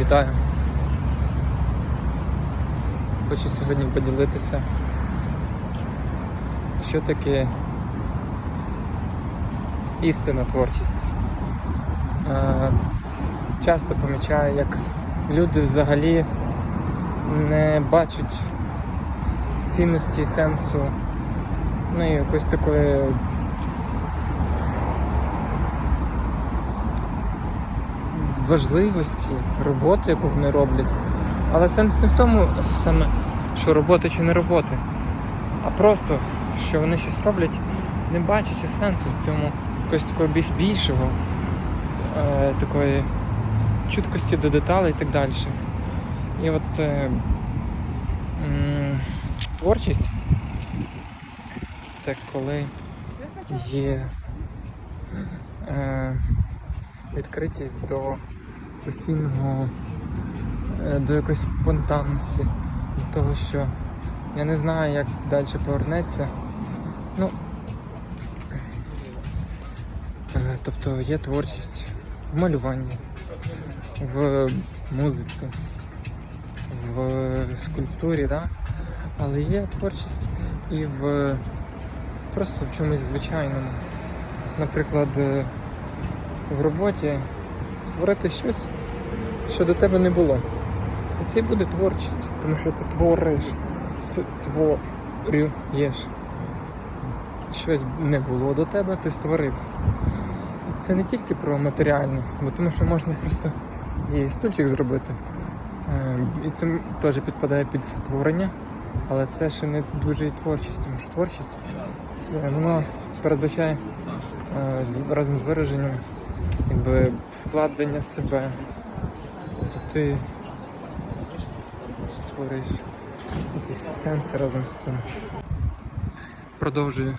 Вітаю. Хочу сьогодні поділитися, що таке істинна творчість. Е, Часто помічаю, як люди взагалі не бачать цінності сенсу, ну і якоїсь такої важливості роботи, яку вони роблять. Але сенс не в тому саме, що робота чи не робота, а просто, що вони щось роблять, не бачачи сенсу в цьому якогось такого більш більшого, е, такої чуткості до деталей і так далі. І от е, м, творчість це коли є е, відкритість до постійного, е, до якоїсь спонтанності, до того, що я не знаю, як далі повернеться. Ну, е, тобто є творчість в малюванні, в музиці, в скульптурі, да? але є творчість і в просто в чомусь звичайному. Наприклад, е, в роботі створити щось, що до тебе не було. І це буде творчість, тому що ти твориш, створюєш. Щось не було до тебе, ти створив. І це не тільки про матеріальне, бо тому що можна просто і стульчик зробити. Е, І це теж підпадає під створення, але це ще не дуже і творчість, тому що творчість це воно передбачає е, разом з вираженням якби вкладення себе. Тобто ти створюєш якісь сенси разом з цим. Продовжую.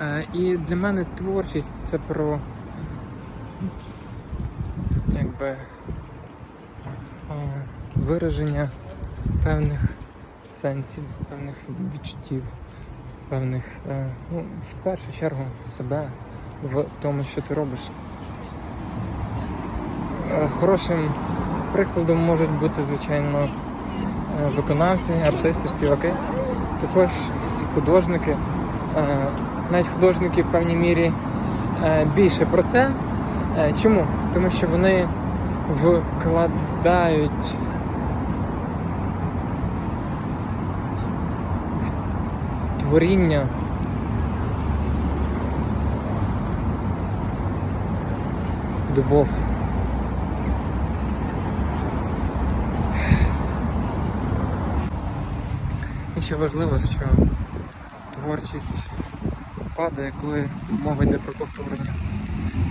Е, і для мене творчість це про якби е, вираження певних сенсів, певних відчуттів, певних, е, ну, в першу чергу, себе в тому, що ти робиш. Е, Хорошим прикладом можуть бути, звичайно, е, виконавці, артисти, співаки, також художники. Е, Навіть художники в певній мірі більше про це. Чому? Тому що вони вкладають в творіння любов. І ще важливо, що творчість падає, коли мова йде про повторення.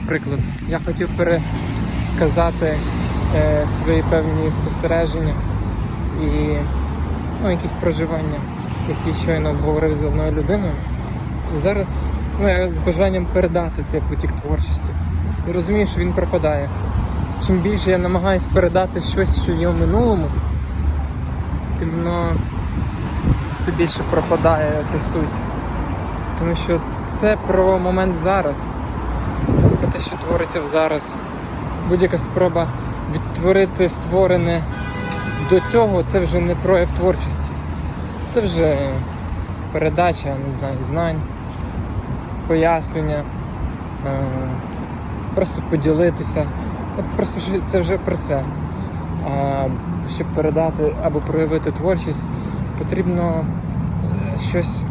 Приклад, я хотів переказати е, свої певні спостереження і ну, якісь проживання, які щойно обговорив з одною людиною. І зараз ну, я з бажанням передати цей потік творчості. І розумію, що він пропадає. Чим більше я намагаюся передати щось, що є в минулому, тим воно все більше пропадає ця суть. Тому що це про момент зараз. Це про те, що твориться в зараз. Будь-яка спроба відтворити створене до цього, це вже не прояв творчості. Це вже передача, не знаю, знань, пояснення, е, просто поділитися. От Просто це вже про це. А щоб передати або проявити творчість, потрібно е, щось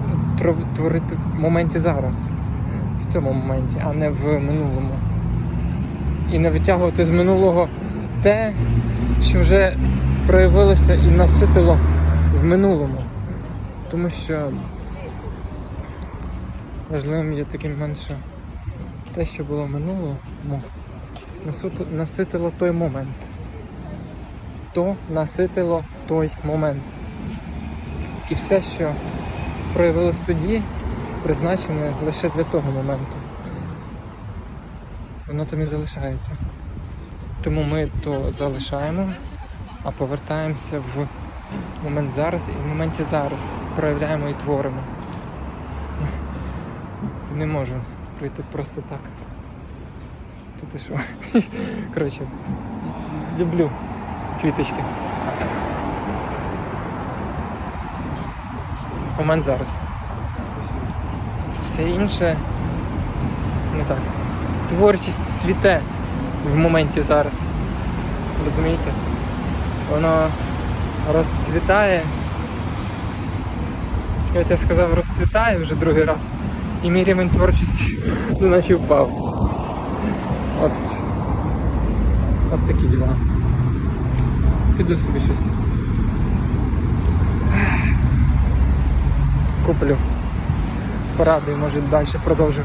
творити в моменті зараз, в цьому моменті, а не в минулому. І не витягувати з минулого те, що вже проявилося і наситило в минулому. Тому що важливим є такий момент, що те, що було насуто- наситило той момент. То наситило той момент. І все, що проявилось тоді, призначене лише для того моменту. Воно там і залишається. Тому ми то залишаємо, а повертаємося в момент зараз і в моменті зараз проявляємо і творимо. Не можу пройти просто так. Та ти що? Коротше, люблю квіточки. Момент зараз. Все інше не так. Творчість цвіте в моменті зараз. Розумієте? Воно розцвітає. Я от я сказав, розцвітає вже другий раз. І мій рівень творчості ну, наче впав. От. От такі діла. Піду собі щось. Куплю. Порадую, може далі продовжу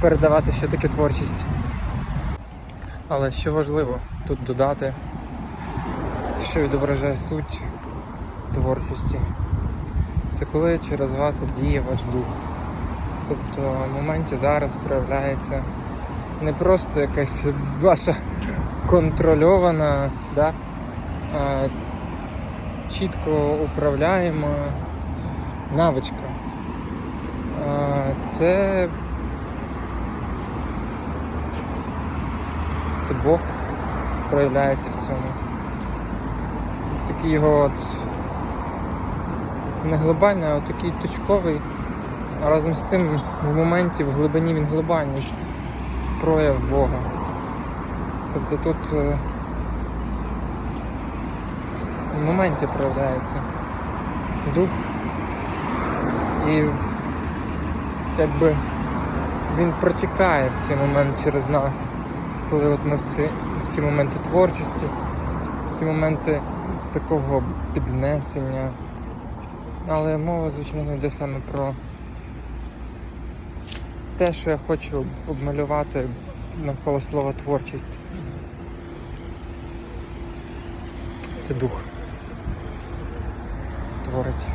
передавати, що таке творчість. Але що важливо тут додати, що відображає суть творчості. Це коли через вас діє ваш дух. Тобто в моменті зараз проявляється не просто якась ваша контрольована, да, а чітко управляєма навичка. Це це Бог проявляється в цьому. Такий його от не глобальний, а от такий точковий. А разом з тим в моменті, в глибині він глобальний прояв Бога. Тобто тут е, в моменті проявляється дух і якби він протікає в цей момент через нас, коли от ми в ці, в ці моменти творчості, в ці моменти такого піднесення. Але мова, звичайно, йде саме про те, що я хочу обмалювати навколо слова творчість. Це дух творить.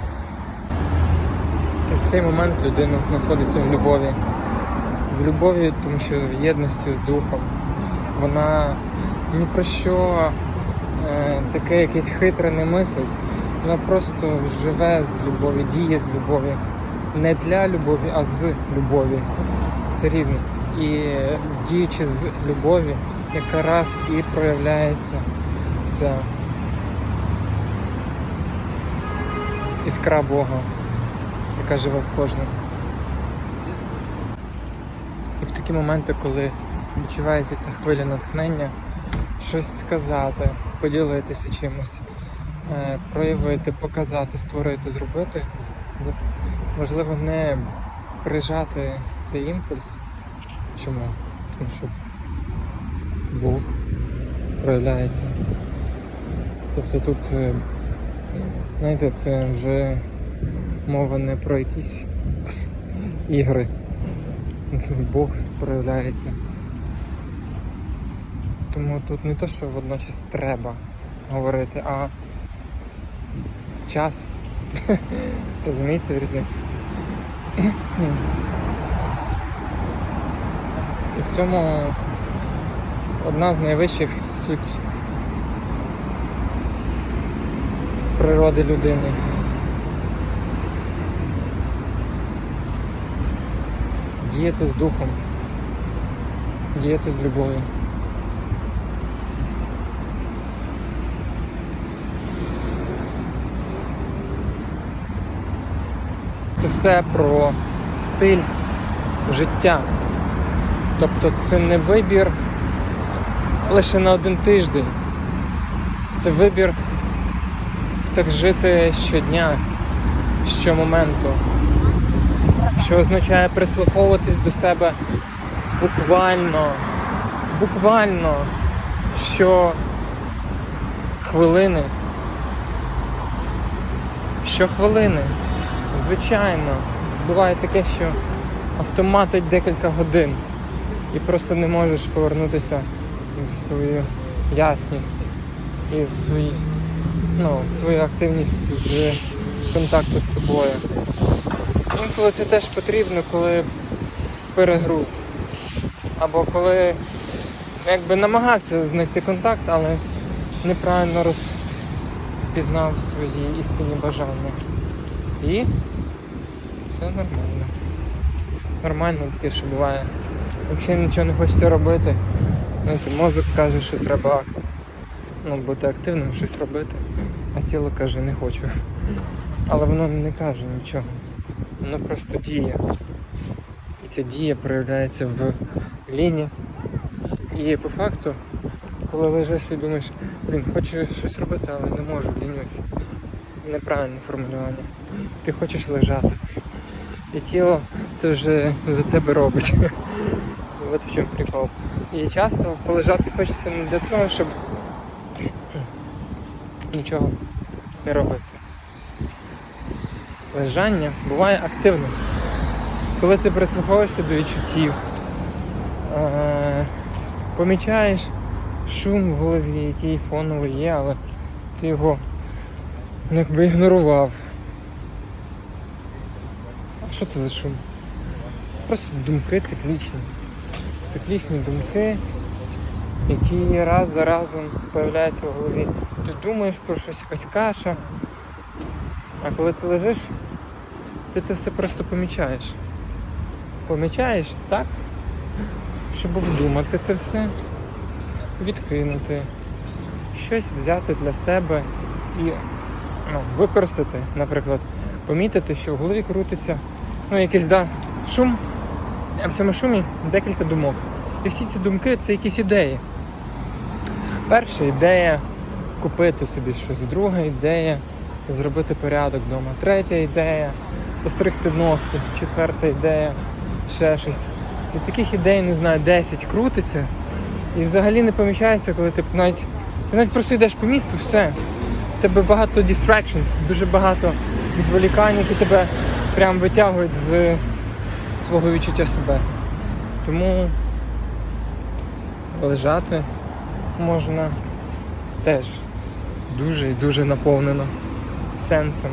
І в цей момент людина знаходиться в любові. В любові, тому що в єдності з духом. Вона ні про що е, таке якесь хитре не мислить. Вона просто живе з любові, діє з любові. Не для любові, а з любові. Це різне. І діючи з любові, якраз і проявляється ця іскра Бога, яка живе в кожному. І в такі моменти, коли відчувається ця хвиля натхнення, щось сказати, поділитися чимось, е, проявити, показати, створити, зробити, важливо не прижати цей імпульс. Чому? Тому що Бог проявляється. Тобто тут, е, знаєте, це вже мова не про якісь ігри. Бог проявляється. Тому тут не то, що водночас треба говорити, а час. Розумієте різницю? І в цьому одна з найвищих суть природи людини. Діяти з духом, діяти з любов'ю. Це все про стиль життя. Тобто це не вибір лише на один тиждень. Це вибір так жити щодня, щомоменту, що означає прислуховуватись до себе буквально, буквально що хвилини. Щохвилини. Звичайно, буває таке, що автоматить декілька годин і просто не можеш повернутися в свою ясність і в свої, ну, в свою активність з контакту з собою. Інколи це теж потрібно, коли перегруз. Або коли якби намагався знайти контакт, але неправильно розпізнав свої істинні бажання. І все нормально. Нормально таке, що буває. Якщо нічого не хочеться робити, знаєте, мозок каже, що треба ну, бути активним, щось робити, а тіло каже, не хочу. Але воно не каже нічого. Воно просто діє. І ця дія проявляється в ліні. І по факту, коли лежиш і думаєш, блін, хочу щось робити, але не можу, лінюся. Неправильне формулювання. Ти хочеш лежати. І тіло це вже за тебе робить. От в чому прикол. І часто полежати хочеться не для того, щоб нічого не робити. Лежання буває активним. Коли ти прислуховуєшся до відчуттів, помічаєш шум в голові, який фоновий є, але ти його якби ігнорував. Що це за шум? Просто думки циклічні. Циклічні думки, які раз за разом появляються в голові. Ти думаєш про щось якась каша. А коли ти лежиш, ти це все просто помічаєш. Помічаєш так, щоб обдумати це все, відкинути, щось взяти для себе і ну, використати, наприклад, помітити, що в голові крутиться ну, якийсь да, шум, а в цьому шумі декілька думок. І всі ці думки це якісь ідеї. Перша ідея купити собі щось, друга ідея зробити порядок вдома, третя ідея постригти ногті, четверта ідея ще щось. І таких ідей, не знаю, 10 крутиться. І взагалі не помічається, коли ти навіть, навіть просто йдеш по місту, все. У тебе багато distractions, дуже багато відволікань, які тебе прям витягують з свого відчуття себе. Тому лежати можна теж дуже і дуже наповнено сенсом